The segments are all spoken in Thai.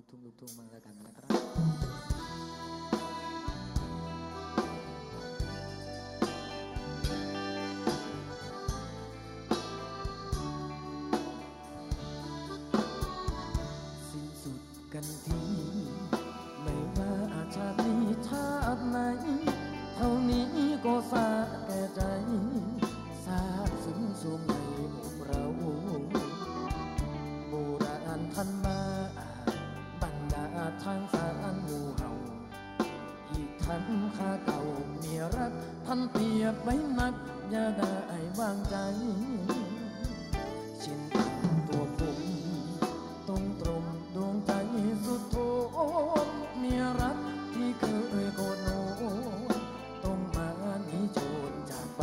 ลูกทุ่งลู อีกท่านข้าเก่าเมียรักท่านเปรียบไว้นัก อย่าได้วางใจ ชินตังตัวผมตรงตรงดวงใจสุดโทมเมียรักที่เคยโกโนต้องมาหนีโจรจากไป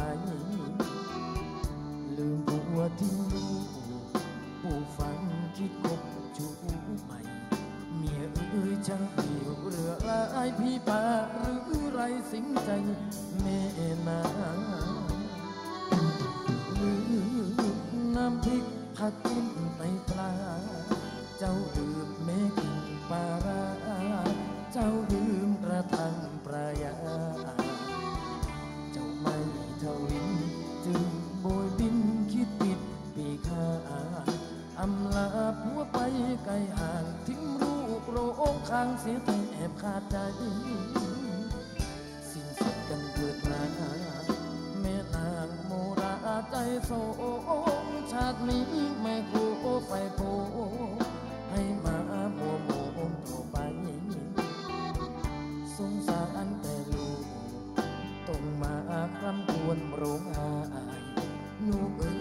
ลืมผัวทิ้งลูกผู้ฟังคิดคบจูใหม่ เมียเอ้ยช่างเดี่ยวเรือลายพี่ป่าหรือไรสิงใจแม่นาลืมน้ำพริกผักกินในปลา เจ้าลืมแม่กินปลาราเจ้าลืมกระทังปลายา เจ้าไม่ทวินจึงโบยบินคิดผิดปีคาอำลาผัวไปไกลหา โรงข้างเสียแต่แอบขาดใจ สิ้นสุดกันเกิดนาแม่นางโมราใจโสงชาตินี้ไม่โคไฟโพให้มาโมโมต่อไปสงสารแต่ลูกต้องมาคร่ำครวญร้องไห้ลูกเอ้ย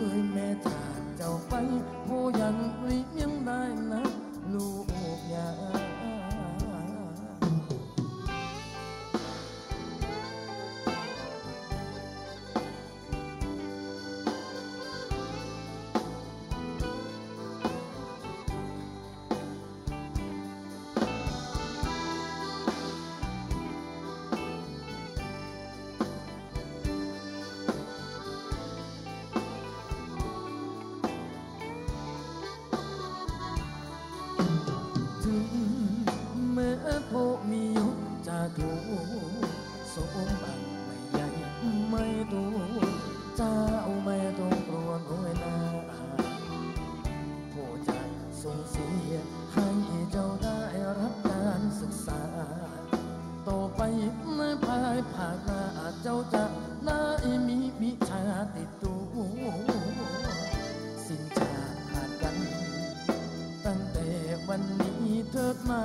ติดตัวสิ้นชาติขาดกัน ตั้งแต่วันนี้เถิดมา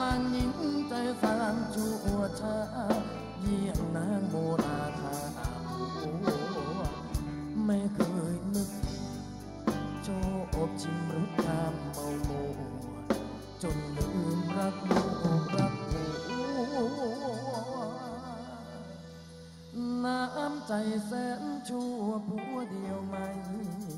นางหญิงใจสามชั่วชา เยี่ยงนางโมราธาผัวไม่เคยนึกโชอบชิมรสตามเมาโมจน ใจแสนชั่วผัวเดียวไม่โห